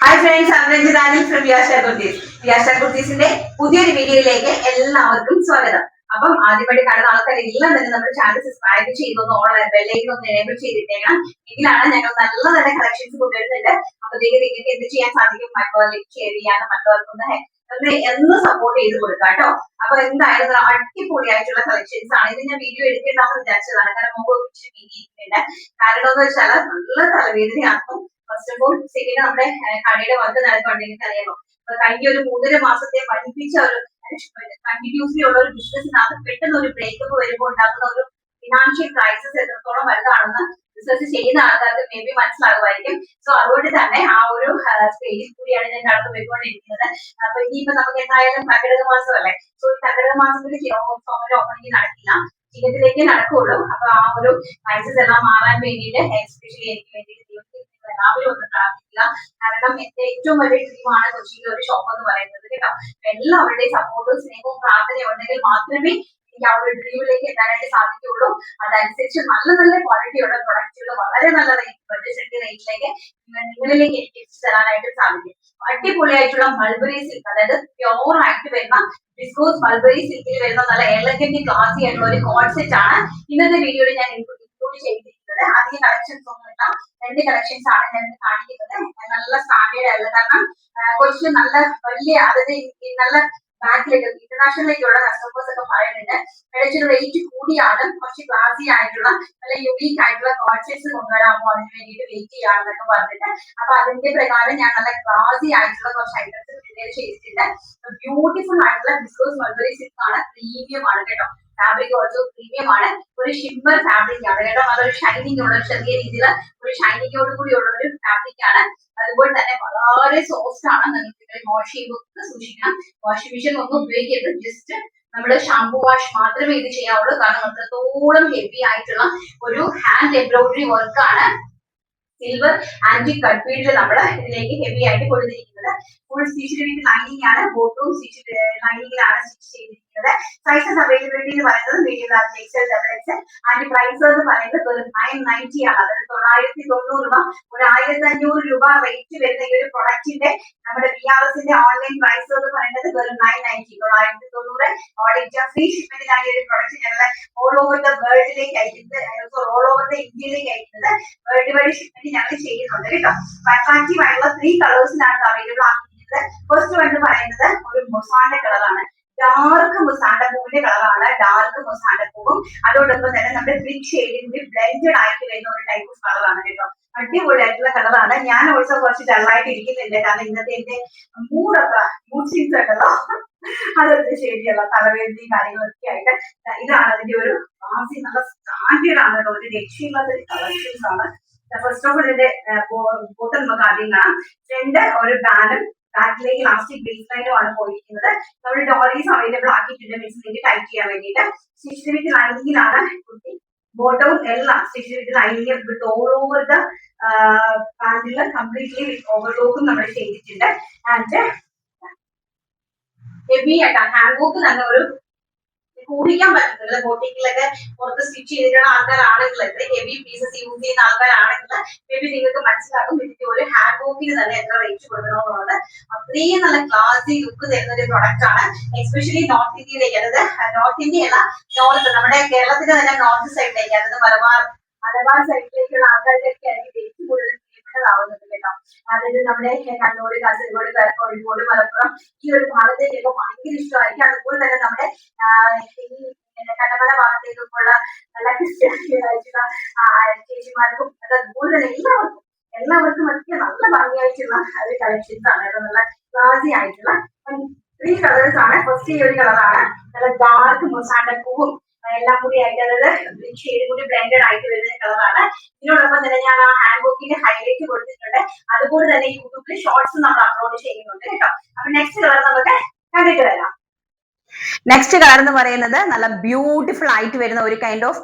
Hi friends അമരഞ്ജിതാനി from Vyasha kurtis Vyasha കുർത്തീസിന്റെ പുതിയൊരു വീഡിയോയിലേക്ക് എല്ലാവർക്കും സ്വാഗതം. അപ്പം ആദ്യമായിട്ട് കാണുന്ന ആൾക്കാരെല്ലാം തന്നെ നമ്മുടെ ചാനൽ സബ്സ്ക്രൈബ് ചെയ്തൊന്ന് ഓൺലൈൻ ബെല്ലേക്ക് ഒന്ന് എനേബിൾ ചെയ്തിട്ടേക്കണം. ഇതിലാണ് ഞങ്ങൾ നല്ല നല്ല കളക്ഷൻസ് കൊണ്ടുവരുന്നുണ്ട്. അപ്പോഴത്തേക്ക് നിങ്ങൾക്ക് എന്ത് ചെയ്യാൻ സാധിക്കും? മറ്റുള്ളവർക്ക് ഷെയർ ചെയ്യാനും മറ്റുള്ളവർക്കൊന്ന് എന്ന് സപ്പോർട്ട് ചെയ്ത് കൊടുക്കാം കേട്ടോ. അപ്പൊ എന്തായാലും അടിപൊളിയായിട്ടുള്ള കളക്ഷൻസ് ആണ്. ഇത് ഞാൻ വീഡിയോ എടുക്കേണ്ടെന്ന് വിചാരിച്ചതാണ്. കാരണം മുമ്പ് വീഡിയോ കാരണം എന്ന് വെച്ചാൽ നല്ല തലവേദനയാക്കും. ഫസ്റ്റ് ഓഫ് ഓൾ സെക്കൻഡ് നമ്മുടെ കടയുടെ വർക്ക് നടക്കുന്നുണ്ടെങ്കിൽ അറിയാമോ കഴിഞ്ഞ ഒരു മൂന്നര മാസത്തെ പഠിപ്പിച്ച ഒരു കണ്ടിന്യൂസ്ലി ഉള്ള ഒരു ബിസിനസ്സിനകത്ത് പെട്ടെന്ന് ഒരു ബ്രേക്കപ്പ് വരുമ്പോൾ ഉണ്ടാകുന്ന ഒരു ഫിനാൻഷ്യൽ ക്രൈസിസ് എത്രത്തോളം വലുതാണെന്ന് റിസർച്ച് ചെയ്യുന്ന ആൾക്കാർക്ക് മേ ബി മനസ്സിലാകുമായിരിക്കും. സോ അതുകൊണ്ട് തന്നെ ആ ഒരു സ്റ്റേജിൽ കൂടിയാണ് ഞാൻ കടന്നു പോയിക്കൊണ്ടിരിക്കുന്നത്. അപ്പൊ ഇനിയിപ്പോ നമുക്ക് എന്തായാലും തകരക മാസം അല്ലേ സോ ഈ തകരക മാസത്തിൽ സോമന്റെ ഓപ്പണിംഗ് നടക്കില്ല. ജീവിതത്തിലേക്ക് നടക്കുള്ളൂ. അപ്പൊ ആ ഒരു ക്രൈസിസ് എല്ലാം മാറാൻ വേണ്ടിയിട്ട് എസ്പെഷ്യലി എനിക്ക് വേണ്ടിയിട്ട് എല്ലാവരും ഒന്ന് പ്രാർത്ഥിക്കുക. കാരണം എന്റെ ഏറ്റവും വലിയ ഡ്രീമാണ് കൊച്ചിയിലെ ഒരു ഷോപ്പ് എന്ന് പറയുന്നത് കേട്ടോ. എല്ലാവരുടെയും സപ്പോർട്ടും സ്നേഹവും പ്രാർത്ഥനയും ഉണ്ടെങ്കിൽ മാത്രമേ എനിക്ക് ആ ഒരു ഡ്രീമിലേക്ക് എത്താനായിട്ട് സാധിക്കുള്ളൂ അതനുസരിച്ച് നല്ല നല്ല ക്വാളിറ്റിയുള്ള പ്രൊഡക്റ്റുകൾ വളരെ നല്ല റേറ്റ് ബഡ്ജറ്റ് റേറ്റിലേക്ക് നിങ്ങളിലേക്ക് എനിക്ക് എത്തിച്ചു തരാനായിട്ട് സാധിക്കും. അടിപൊളിയായിട്ടുള്ള മൾബറി സിൽക്ക് അതായത് പ്യോർ ആയിട്ട് വരുന്ന ബിസ്കോസ് മൾബറി സിൽക്കിൽ വരുന്ന നല്ല എലഗന്റ് ക്ലാസി ആയിട്ടുള്ള ഒരു കോൺസെപ്റ്റ് ആണ്. ഇന്നത്തെ വീഡിയോയിൽ ഞാൻ ഇൻക്ലൂഡ് ചെയ്തിരിക്കുന്നത്. അധികം കളക്ഷൻസ് ഒന്നും ഇല്ല. രണ്ട് കളക്ഷൻസ് ആണ് ഞാൻ കാണിക്കുന്നത്. നല്ല സ്റ്റാൻഡേർഡ് ആയിട്ടുള്ള കാരണം കുറച്ച് നല്ല വലിയ അതായത് നല്ല ബാക്കിലേക്ക് ഇന്റർനാഷണലിലേക്കുള്ള കസ്റ്റമേഴ്സ് ഒക്കെ പറയുന്നുണ്ട്. കുറച്ച് റേറ്റ് കൂടിയാണ്. കുറച്ച് ക്ലാസി ആയിട്ടുള്ള നല്ല യുണീക്ക് ആയിട്ടുള്ള കോൺസെപ്റ്റ്സ് കൊണ്ടുവരാമോ അതിന് വേണ്ടിയിട്ട് വെയിറ്റ് ചെയ്യാമെന്നൊക്കെ പറഞ്ഞിട്ട്. അപ്പൊ അതിന്റെ പ്രകാരം ഞാൻ നല്ല ക്ലാസി ആയിട്ടുള്ള കുറച്ച് ഐറ്റംസ് പ്രിപ്പയർ ചെയ്തിട്ടുണ്ട്. ബ്യൂട്ടിഫുൾ ആയിട്ടുള്ള ബിസ്കോസ് മൾബറി സിൽക്ക് ആണ്. പ്രീമിയം ആണ് കേട്ടോ. ഫാബ്രിക് ഓൾസോ പ്രീമിയം ആണ്. ഒരു ഷിമ്മർ ഫാബ്രിക് ആണ്. കേട്ടോ? നല്ലൊരു ഷൈനിങ് ഉള്ള ചെറിയ രീതിയിൽ ഒരു ഷൈനിങ്ങോട് ഉള്ള ഒരു ഫാബ്രിക് ആണ്. അതുപോലെ തന്നെ വളരെ സോഫ്റ്റ് ആണ്. നിങ്ങൾക്ക് വാഷ് ചെയ്യുമ്പോൾ സൂക്ഷിക്കണം. വാഷിംഗ് മെഷീൻ ഒന്നും ഉപയോഗിക്കരുത്. ജസ്റ്റ് നമ്മൾ ഷാംപൂ വാഷ് മാത്രമേ ഇത് ചെയ്യാവുള്ളൂ. കാരണം അത്രത്തോളം ഹെവി ആയിട്ടുള്ള ഒരു ഹാൻഡ് എംബ്രോയിഡറി ആണ്. സിൽവർ ആന്റി കട്ട് ബീഡിൽ നമ്മൾ ഇതിലേക്ക് ഹെവി ആയിട്ട് കൊടുത്തിരിക്കുന്നത് ഫുൾ സ്റ്റിച്ചിന് വേണ്ടി ലൈനിങ് ആണ്. ബോട്ടും സ്റ്റിച്ച് ലൈനിങ്ങിലാണ് സ്റ്റിച്ച് ചെയ്തിരിക്കുന്നത്. സൈസസ് അവൈലബിലിറ്റി എന്ന് പറയുന്നത് medium large XL double XL and price എന്ന് പറയുന്നത് വെറും നയൻ നയന്റി ആണ്. അതായത് തൊള്ളായിരത്തി തൊണ്ണൂറ് രൂപ ഒരു ആയിരത്തി അഞ്ഞൂറ് രൂപ റേറ്റ് വരുന്ന ഈ ഒരു പ്രൊഡക്റ്റിന്റെ നമ്മുടെ ബി ആർ എസിന്റെ ഓൺലൈൻ പ്രൈസ് എന്ന് പറയുന്നത് വെറും നയൻ നയന്റി തൊള്ളായിരത്തി തൊണ്ണൂറ്. ഓൾ ഇന്ത്യ ഫ്രീ ഷിപ്മെന്റിലാണ് ഈ ഒരു പ്രൊഡക്റ്റ് ഞങ്ങൾ ഓൾ ഓവർ ദ വേൾഡിലേക്ക് അയക്കുന്നത് ഓൾ ഓവർ ദ ഇന്ത്യയിലേക്ക് അയക്കുന്നത് വേൾഡ് വൈഡ് ഷിപ്മെന്റ് ഞങ്ങൾ ചെയ്യുന്നുണ്ട് കേട്ടോ. അട്രാക്റ്റീവ് ആയിട്ടുള്ള ത്രീ കളേഴ്സിലാണ് അവൈലബിൾ ആക്കിയിരിക്കുന്നത്. ഫസ്റ്റ് വൺ എന്ന് പറയുന്നത് ഒരു മൊസാന്റെ കളറാണ് ഡാർക്ക് മൊസാണ്ട പൂവിന്റെ കളറാണ്. ഡാർക്ക് മൊസാണ്ട പൂവും അതോടൊപ്പം തന്നെ നമ്മുടെ ബ്രിക് ഷെയ്ഡിൽ ബ്ലെൻഡഡ് ആയിട്ട് വരുന്ന ഒരു ടൈപ്പ് ഓഫ് കളറാണ് കേട്ടോ. അടിപൊളിയായിട്ടുള്ള കളറാണ് ഞാൻ ഓൾസോ കുറച്ച് ഡള്ളായിട്ട് ഇരിക്കുന്നുണ്ട്. കാരണം ഇന്നത്തെ എന്റെ മൂടൊക്കെ മൂഡ് സ്വിങ്സ് ഉണ്ടല്ലോ. അതൊക്കെ ശരിയല്ല. തലവേദനയും കാര്യങ്ങളൊക്കെ ആയിട്ട്. ഇതാണ് അതിന്റെ ഒരു ആസി നല്ല സ്റ്റാൻഡേർഡ് ആണ് കേട്ടോ. ഒരു രക്ഷയില്ലാത്ത ഒരു കളക്ഷൻസ് ആണ്. ഫസ്റ്റ് ഓഫ് ഓൾ ഇതിന്റെ ബോട്ടം നമുക്ക് ആദ്യം കാണാം. രണ്ട് ഒരു ബാനും ബാക്കിലേക്ക് ഇലാസ്റ്റിക് ബേസ് ലൈനും ആണ് പോയിരിക്കുന്നത്. നമ്മൾ ഡോളീസ് അവൈലബിൾ ആക്കിയിട്ടുണ്ട്. മീൻസിലേക്ക് ടൈറ്റ് ചെയ്യാൻ വേണ്ടിയിട്ട്. സ്റ്റിച്ച് വിത്ത് ലൈനിങ്ങിലാണ് കുട്ടി ബോട്ടവും എല്ലാം stitch with lining with all over the പാന്റിൽ completely ഓവർലോക്കും നമ്മൾ ചെയ്തിട്ടുണ്ട്. ആൻഡ് ഹെവി ആയിട്ടാണ് ഹാൻഡ് വർക്ക് തന്നെ ഒരു കൂടിക്കാൻ പറ്റുന്നില്ല ബോട്ടിക്കിലൊക്കെ പുറത്ത് സ്റ്റിച്ച് ചെയ്തിട്ടുള്ള ആൾക്കാരാണെങ്കിൽ എത്ര ഹെവി പീസസ് യൂസ് ചെയ്യുന്ന ആൾക്കാരാണെങ്കിൽ മേ ബി നിങ്ങൾക്ക് മനസ്സിലാകും ഇതിന്റെ ഒരു ഹാൻഡ് വർക്കിന് തന്നെ എത്ര റേറ്റ് കൊടുക്കണമെന്നുള്ളത്. അത്രയും നല്ല ക്ലാസി ലുക്ക് തരുന്ന ഒരു പ്രൊഡക്റ്റ് ആണ്. എസ്പെഷ്യലി നോർത്ത് ഇന്ത്യയിലേക്ക് അതായത് നോർത്ത് ഇന്ത്യ അല്ല നോർത്ത് നമ്മുടെ കേരളത്തിന്റെ തന്നെ നോർത്ത് സൈഡിലേക്ക് അതായത് മലബാർ മലബാർ സൈഡിലേക്കുള്ള ആൾക്കാർക്കൊക്കെ ആയിരിക്കും ഏറ്റവും കൂടുതൽ പ്രിയപ്പെട്ടതാവുന്നത് കേട്ടോ അതായത് നമ്മുടെ കണ്ണൂര് കാസർഗോഡ് കോഴിക്കോട് മലപ്പുറം ഈ ഒരു ഭാഗത്തേക്കൊക്കെ ഭയങ്കര ഇഷ്ടമായിരിക്കും. അതുപോലെ തന്നെ നമ്മുടെ ഈ കടമല ഭാഗത്തേക്കൊക്കെയുള്ള നല്ല ക്രിസ്ത്യാനികളായിട്ടുള്ള ചേച്ചിമാർക്കും അത് അതുപോലെ തന്നെ എല്ലാവർക്കും എല്ലാവർക്കും ഒക്കെ നല്ല ഭംഗിയായിട്ടുള്ള ഒരു കളക്ഷൻസ് ആണ് നല്ല ക്ലാസി ആയിട്ടുള്ള ത്രീ കളേഴ്സ് ആണ്. ഫസ്റ്റ് ഈ ഒരു കളറാണ് നല്ല ഡാർക്ക് മൊസാണ്ട പൂവും എല്ലാം കൂടി ആയിട്ട് അതായത് ഷെയ്ഡ് കൂടി ബ്ലെൻഡഡ് ആയിട്ട് വരുന്ന കളറാണ്. ഇതിനോടൊപ്പം തന്നെ ഞാൻ ആ ഹാൻഡ് ബുക്കിന്റെ ഹൈലൈറ്റ് കൊടുത്തിട്ടുണ്ട്. അതുപോലെ തന്നെ യൂട്യൂബിൽ ഷോർട്സ് നമ്മൾ അപ്ലോഡ് ചെയ്യുന്നുണ്ട് കേട്ടോ. അപ്പൊ നെക്സ്റ്റ് കളർ നമുക്ക് കണ്ടിട്ട് വരാം. നെക്സ്റ്റ് കളർ എന്ന് പറയുന്നത് നല്ല ബ്യൂട്ടിഫുൾ ആയിട്ട് വരുന്ന ഒരു കൈൻഡ് ഓഫ്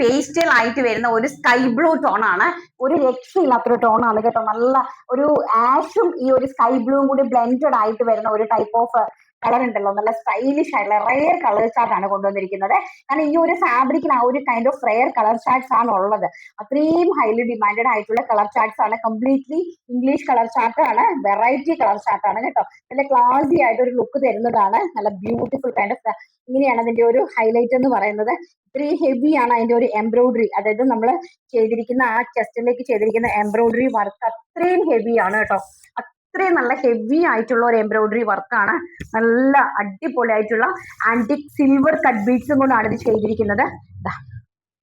പേസ്റ്റൽ ആയിട്ട് വരുന്ന ഒരു സ്കൈ ബ്ലൂ ടോൺ ആണ്. ഒരു രക്ഷയില്ലാത്തൊരു ടോൺ ആണ് കേട്ടോ. നല്ല ഒരു ആഷും ഈ ഒരു സ്കൈ ബ്ലൂവും കൂടി ബ്ലെൻഡഡ് ആയിട്ട് വരുന്ന ഒരു ടൈപ്പ് ഓഫ് കളർ ഉണ്ടല്ലോ. നല്ല സ്റ്റൈലിഷ് ആയിട്ടുള്ള റെയർ കളർ ചാർട്ട് ആണ് കൊണ്ടുവന്നിരിക്കുന്നത്. കാരണം ഈ ഒരു ഫാബ്രിക്കിന് ആ ഒരു kind of rare colour charts ആണ് ഉള്ളത്. അത്രയും ഹൈലി ഡിമാൻഡഡ് ആയിട്ടുള്ള കളർ ചാർട്ട്സ് ആണ്. കംപ്ലീറ്റ്ലി ഇംഗ്ലീഷ് കളർ ചാർട്ട് ആണ്. വെറൈറ്റി കളർ ചാർട്ട് ആണ് കേട്ടോ. നല്ല ക്ലാസി ആയിട്ട് ഒരു ലുക്ക് തരുന്നതാണ്. നല്ല ബ്യൂട്ടിഫുൾ കൈൻഡ് ഓഫ് ഇങ്ങനെയാണ് അതിന്റെ ഒരു ഹൈലൈറ്റ് എന്ന് പറയുന്നത്. ഇത്രയും ഹെവി ആണ് അതിന്റെ ഒരു എംബ്രോയിഡറി അതായത് നമ്മൾ ചെയ്തിരിക്കുന്ന ആ ചെസ്റ്റിലേക്ക് ചെയ്തിരിക്കുന്ന എംബ്രോയിഡറി വർക്ക് അത്രയും ഹെവി ആണ് കേട്ടോ. അത്രയും നല്ല ഹെവി ആയിട്ടുള്ള ഒരു എംബ്രോയിഡറി വർക്കാണ് നല്ല അടിപൊളി ആയിട്ടുള്ള ആന്റിക് സിൽവർ കട്ട് ബീഡ്സും കൊണ്ടാണ് ഇത് ചെയ്തിരിക്കുന്നത്.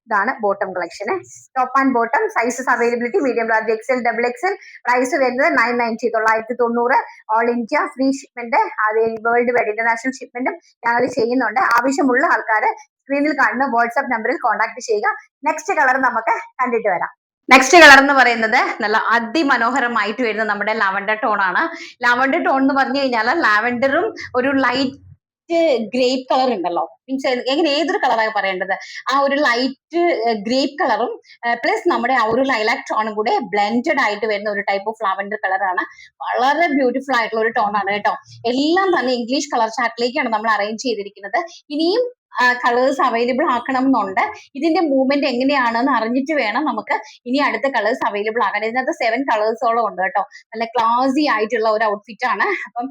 ഇതാണ് bottom collection top and bottom sizes availability medium large XL double XL price വരുന്നത് നയൻ നയന്റി തൊള്ളായിരത്തി തൊണ്ണൂറ്. ഓൾ ഇന്ത്യ ഫ്രീ ഷിപ്മെന്റ് അത് വേൾഡ് വൈഡ് ഇന്റർനാഷണൽ ഷിപ്മെന്റും ഞങ്ങൾ ചെയ്യുന്നുണ്ട്. ആവശ്യമുള്ള ആൾക്കാർ സ്ക്രീനിൽ കാണുന്ന വാട്സ്ആപ്പ് നമ്പറിൽ കോൺടാക്ട് ചെയ്യുക. നെക്സ്റ്റ് കളർ നമുക്ക് കണ്ടിട്ട് വരാം. നെക്സ്റ്റ് കളർ എന്ന് പറയുന്നത് നല്ല അതിമനോഹരമായിട്ട് വരുന്ന നമ്മുടെ ലാവൻഡർ ടോൺ ആണ്. ലാവൻഡർ ടോൺ എന്ന് പറഞ്ഞു കഴിഞ്ഞാൽ ലാവൻഡറും ഒരു ലൈറ്റ് ഗ്രേപ്പ് കളർ ഉണ്ടല്ലോ. മീൻസ് എങ്ങനെ ഏതൊരു കളറാണ് പറയേണ്ടത്? ആ ഒരു ലൈറ്റ് ഗ്രേപ്പ് കളറും പ്ലസ് നമ്മുടെ ആ ഒരു ലൈലാക് ടോണും കൂടെ ബ്ലെൻഡഡ് ആയിട്ട് വരുന്ന ഒരു ടൈപ്പ് ഓഫ് ലാവൻഡർ കളറാണ് വളരെ ബ്യൂട്ടിഫുൾ ആയിട്ടുള്ള ഒരു ടോൺ ആണ് കേട്ടോ. എല്ലാം തന്നെ ഇംഗ്ലീഷ് കളർ ചാർട്ടിലേക്കാണ് നമ്മൾ അറേഞ്ച് ചെയ്തിരിക്കുന്നത്. ഇനിയും കളേഴ്സ് അവൈലബിൾ ആക്കണം എന്നുണ്ട് ഇതിന്റെ മൂവ്മെന്റ് എങ്ങനെയാണെന്ന് അറിഞ്ഞിട്ട് വേണം നമുക്ക് ഇനി അടുത്ത കളേഴ്സ് അവൈലബിൾ ആക്കാൻ. ഇതിനകത്ത് സെവൻ കളേഴ്സോളം ഉണ്ട് കേട്ടോ. നല്ല ക്ലാസി ആയിട്ടുള്ള ഒരു ഔട്ട്ഫിറ്റ് ആണ്. അപ്പം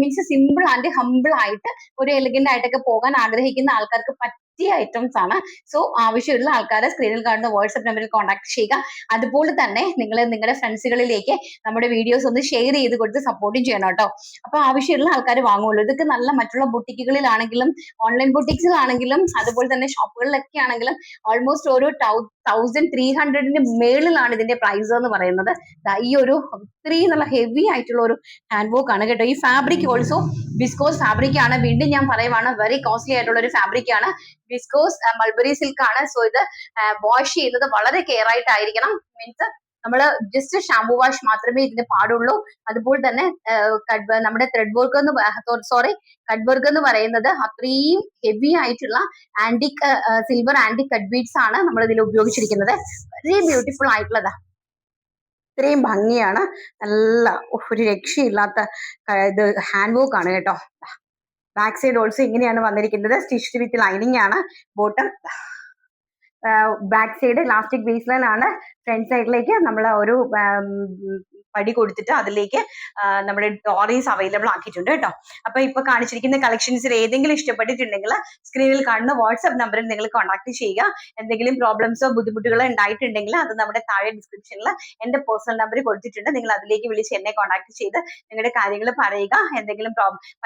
മീൻസ് സിമ്പിൾ ആൻഡ് ഹമ്പിൾ ആയിട്ട് ഒരു എലിഗന്റ് ആയിട്ടൊക്കെ പോകാൻ ആഗ്രഹിക്കുന്ന ആൾക്കാർക്ക് പറ്റിയ ഐറ്റംസ് ആണ് സോ ആവശ്യമുള്ള ആൾക്കാരെ സ്ക്രീനിൽ കാണുന്ന വാട്സ്ആപ്പ് നമ്പറിൽ കോൺടാക്ട് ചെയ്യുക. അതുപോലെ തന്നെ നിങ്ങൾ നിങ്ങളുടെ ഫ്രണ്ട്സുകളിലേക്ക് നമ്മുടെ വീഡിയോസ് ഒന്ന് ഷെയർ ചെയ്ത് കൊടുത്ത് സപ്പോർട്ടും ചെയ്യണം കേട്ടോ. അപ്പൊ ആവശ്യമുള്ള ആൾക്കാർ വാങ്ങുള്ളൂ ഇതൊക്കെ നല്ല മറ്റുള്ള ബുട്ടിക്കുകളിലാണെങ്കിലും ഓൺലൈൻ ബുട്ടിക്സിലാണെങ്കിലും അതുപോലെ തന്നെ ഷോപ്പുകളിലൊക്കെ ആണെങ്കിലും ഓൾമോസ്റ്റ് ഒരു തൗസൻഡ് ത്രീ ഹൺഡ്രഡിന് മേളിലാണ് ഇതിന്റെ പ്രൈസ് എന്ന് പറയുന്നത്. ഈ ഒരു ഇത്രയും നല്ല ഹെവി ആയിട്ടുള്ള ഒരു ഹാൻഡ് വർക്ക് ആണ് കേട്ടോ. ഈ ഫാബ്രിക് ഓൾസോ വിസ്കോസ് ഫാബ്രിക് ആണ്. വീണ്ടും ഞാൻ പറയുവാണ് വെരി കോസ്റ്റ്ലി ആയിട്ടുള്ള ഒരു ഫാബ്രിക് ആണ്. വിസ്കോസ് മൾബറി സിൽക്ക് ആണ്. സോ ഇത് വാഷ് ചെയ്യുന്നത് വളരെ കെയർ ആയിട്ടായിരിക്കണം. മീൻസ് നമ്മൾ ജസ്റ്റ് ഷാംപൂ വാഷ് മാത്രമേ ഇതിന് പാടുള്ളൂ. അതുപോലെ തന്നെ നമ്മുടെ ത്രെഡ് വർക്ക് എന്ന് സോറി കഡ് വർക്ക് എന്ന് പറയുന്നത് അത്രയും ഹെവി ആയിട്ടുള്ള antique silver antique cut beads ആണ് നമ്മൾ ഇതിൽ ഉപയോഗിച്ചിരിക്കുന്നത്. വളരെ ബ്യൂട്ടിഫുൾ ആയിട്ടുള്ളതാ. ഇത്രയും ഭംഗിയാണ്. നല്ല ഒരു രക്ഷയില്ലാത്ത ഇത് ഹാൻഡ് വർക്ക് ആണ് കേട്ടോ. ബാക്ക് സൈഡ് ഓൾസോ ഇങ്ങനെയാണ് വന്നിരിക്കുന്നത്. സ്റ്റിച്ച് വിത്ത് ലൈനിങ് ആണ്. Bottom back side elastic base line ആണ്. ഫ്രണ്ട് സൈഡിലേക്ക് നമ്മൾ ഒരു പടി കൊടുത്തിട്ട് അതിലേക്ക് നമ്മുടെ ഡോറീസ് അവൈലബിൾ ആക്കിയിട്ടുണ്ട് കേട്ടോ. അപ്പൊ ഇപ്പൊ കാണിച്ചിരിക്കുന്ന കളക്ഷൻസിൽ ഏതെങ്കിലും ഇഷ്ടപ്പെട്ടിട്ടുണ്ടെങ്കിൽ സ്ക്രീനിൽ കാണുന്ന വാട്സ്ആപ്പ് നമ്പറിൽ നിങ്ങൾ കോൺടാക്ട് ചെയ്യുക. എന്തെങ്കിലും പ്രോബ്ലംസോ ബുദ്ധിമുട്ടുകളോ ഉണ്ടായിട്ടുണ്ടെങ്കിൽ അത് നമ്മുടെ താഴെ ഡിസ്ക്രിപ്ഷനിൽ എന്റെ പേഴ്സണൽ നമ്പർ കൊടുത്തിട്ടുണ്ട്. നിങ്ങൾ അതിലേക്ക് വിളിച്ച് എന്നെ കോൺടാക്ട് ചെയ്ത് നിങ്ങളുടെ കാര്യങ്ങൾ പറയുക. എന്തെങ്കിലും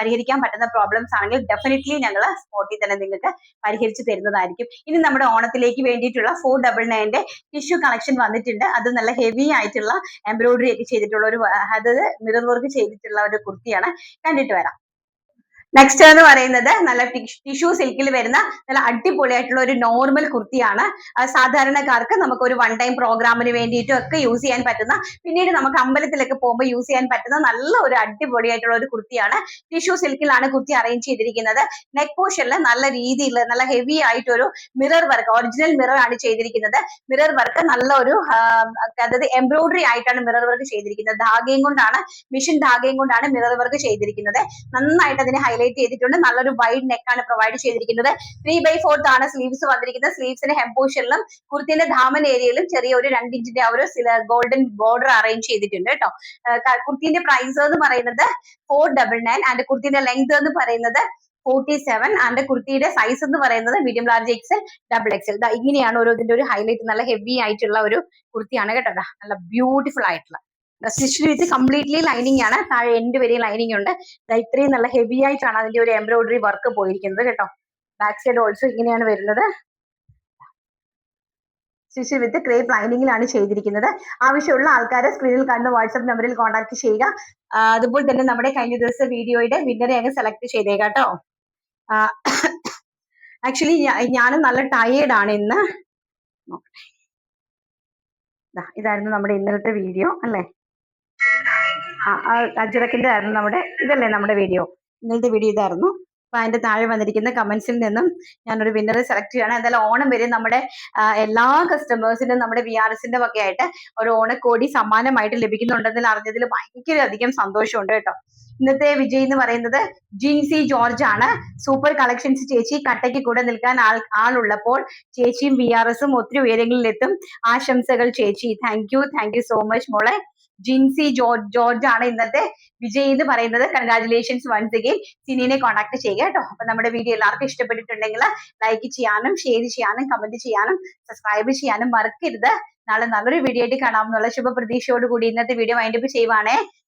പരിഹരിക്കാൻ പറ്റുന്ന പ്രോബ്ലംസ് ആണെങ്കിൽ ഡെഫിനറ്റ്ലി ഞങ്ങൾ സ്പോട്ടിൽ തന്നെ നിങ്ങൾക്ക് പരിഹരിച്ചു തരുന്നതായിരിക്കും. ഇനി നമ്മുടെ ഓണത്തിലേക്ക് വേണ്ടിയിട്ടുള്ള ഫോർ ഡബിൾ നയന്റെ ടിഷ്യൂ കളക്ഷൻ വന്നിട്ടുണ്ട്. അത് നല്ല ഹെവി ആയിട്ടുള്ള എംബ്രോയിഡറി ഒക്കെ ചെയ്തിട്ടുള്ള ഒരു അതായത് മിറർ വർക്ക് ചെയ്തിട്ടുള്ള ഒരു കുർത്തിയാണ്. കണ്ടിട്ട് വരാം. നെക്സ്റ്റ് എന്ന് പറയുന്നത് നല്ല ടിഷ്യൂ സിൽക്കിൽ വരുന്ന നല്ല അടിപൊളിയായിട്ടുള്ള ഒരു നോർമൽ കുർത്തിയാണ്. സാധാരണക്കാർക്ക് നമുക്ക് ഒരു വൺ ടൈം പ്രോഗ്രാമിന് വേണ്ടിയിട്ടും ഒക്കെ യൂസ് ചെയ്യാൻ പറ്റുന്ന പിന്നീട് നമുക്ക് അമ്പലത്തിലൊക്കെ പോകുമ്പോൾ യൂസ് ചെയ്യാൻ പറ്റുന്ന നല്ല ഒരു അടിപൊളിയായിട്ടുള്ള ഒരു കുർത്തിയാണ്. ടിഷ്യൂ സിൽക്കിലാണ് കുർത്തി അറേഞ്ച് ചെയ്തിരിക്കുന്നത്. നെക്ക് പോർഷനിൽ നല്ല രീതിയിൽ നല്ല ഹെവി ആയിട്ടൊരു മിറർ വർക്ക് ഒറിജിനൽ മിറർ ആണ് ചെയ്തിരിക്കുന്നത്. മിറർ വർക്ക് നല്ല ഒരു അതായത് എംബ്രോയിഡറി ആയിട്ടാണ് മിറർ വർക്ക് ചെയ്തിരിക്കുന്നത്. ധാഗയും കൊണ്ടാണ് മിഷൻ ധാഗയും കൊണ്ടാണ് മിറർ വർക്ക് ചെയ്തിരിക്കുന്നത്. നന്നായിട്ട് അതിനെ ഹൈലൈറ്റ് ചെയ്തിട്ടുണ്ട്. നല്ലൊരു വൈഡ് നെക്കാണ് പ്രൊവൈഡ് ചെയ്തിരിക്കുന്നത്. ത്രീ ബൈ ഫോർത്ത് ആണ് സ്ലീവ്സ് വന്നിരിക്കുന്നത്. സ്ലീവ്സിന്റെ ഹെം പോർഷനിലും കുർത്തിന്റെ ധാമൻ ഏരിയയിലും ചെറിയ ഒരു രണ്ട് ഇഞ്ചിന്റെ ആ ഒരു ഗോൾഡൻ ബോർഡർ അറേഞ്ച് ചെയ്തിട്ടുണ്ട് കേട്ടോ. കുർത്തിന്റെ പ്രൈസ് എന്ന് പറയുന്നത് ഫോർ ഡബിൾ നയൻ ആൻഡ് കുർത്തിന്റെ ലെങ്ത് എന്ന് പറയുന്നത് ഫോർട്ടി സെവൻ ആൻഡ് കുർത്തിയുടെ സൈസ് എന്ന് പറയുന്നത് medium large XL double XL ഇങ്ങനെയാണ് ഓരോ ഇതിന്റെ ഒരു ഹൈലൈറ്റ് നല്ല ഹെവി ആയിട്ടുള്ള ഒരു കുർത്തിയാണ് കേട്ടോ. നല്ല ബ്യൂട്ടിഫുൾ ആയിട്ടുള്ള സ്റ്റിച്ച് വിത്ത് കംപ്ലീറ്റ്ലി ലൈനിങ് ആണ്. താഴെ എൻഡ് വരെ ലൈനിങ് ഉണ്ട്. ഇത്രയും നല്ല ഹെവി ആയിട്ടാണ് അതിന്റെ ഒരു എംബ്രോയിഡറി വർക്ക് പോയിരിക്കുന്നത് കേട്ടോ. ബാക്ക് സൈഡ് ഓൾസോ ഇങ്ങനെയാണ് വരുന്നത്. സ്റ്റിച്ച് വിത്ത് ക്രേപ്പ് ലൈനിങ്ങിലാണ് ചെയ്തിരിക്കുന്നത്. ആവശ്യമുള്ള ആൾക്കാരെ സ്ക്രീനിൽ കാണുന്ന വാട്സ്ആപ്പ് നമ്പറിൽ കോൺടാക്ട് ചെയ്യുക. അതുപോലെ തന്നെ നമ്മുടെ കഴിഞ്ഞ ദിവസം വീഡിയോയുടെ വിന്നറെ അങ്ങ് സെലക്ട് കേട്ടോ. ആക്ച്വലി ഞാനും നല്ല ടയേർഡ് ആണ് ഇന്ന്. ഇതായിരുന്നു നമ്മുടെ ഇന്നലത്തെ വീഡിയോ അല്ലേ? ആ അജിറക്കിന്റെ ആയിരുന്നു നമ്മുടെ ഇതല്ലേ നമ്മുടെ വീഡിയോ ഇന്നലത്തെ വീഡിയോ ഇതായിരുന്നു. അപ്പൊ അതിന്റെ താഴെ വന്നിരിക്കുന്ന കമന്റ്സിൽ നിന്നും ഞാനൊരു വിന്നറെ സെലക്ട് ചെയ്യണം എന്തായാലും ഓണം വരെ നമ്മുടെ എല്ലാ കസ്റ്റമേഴ്സിനും നമ്മുടെ വി ആർ എസിന്റെ ഒക്കെ ആയിട്ട് ഒരു ഓണക്കോടി സമ്മാനമായിട്ട് ലഭിക്കുന്നുണ്ടെന്ന് അറിഞ്ഞതിൽ ഭയങ്കര അധികം സന്തോഷമുണ്ട് കേട്ടോ. ഇന്നത്തെ വിജയ് എന്ന് പറയുന്നത് ജിൻസി ജോർജ് ആണ്. സൂപ്പർ കളക്ഷൻസ് ചേച്ചി കട്ടയ്ക്ക് കൂടെ നിൽക്കാൻ ആൾ ആളുള്ളപ്പോൾ ചേച്ചിയും ബി ആർ എസും ഒത്തിരി ഉയരങ്ങളിലെത്തും. ആശംസകൾ ചേച്ചി. Thank you thank you so much മോളെ. ജിൻസി ജോർജ് ജോർജ് ആണ് ഇന്നത്തെ വിജയ് എന്ന് പറയുന്നത്. കൺഗ്രാറ്റുലേഷൻസ് വൺസ് അഗെയിൻ സിനിനെ കോൺടാക്ട് ചെയ്യുക കേട്ടോ. അപ്പൊ നമ്മുടെ വീഡിയോ എല്ലാവർക്കും ഇഷ്ടപ്പെട്ടിട്ടുണ്ടെങ്കിൽ ലൈക്ക് ചെയ്യാനും ഷെയർ ചെയ്യാനും കമന്റ് ചെയ്യാനും സബ്സ്ക്രൈബ് ചെയ്യാനും മറക്കരുത്. നാളെ നല്ലൊരു വീഡിയോ ആയിട്ട് കാണാം എന്നുള്ള ശുഭപ്രതീക്ഷയോട് കൂടി ഇന്നത്തെ വീഡിയോ വൈൻഡപ്പ് ചെയ്യുവാണേ.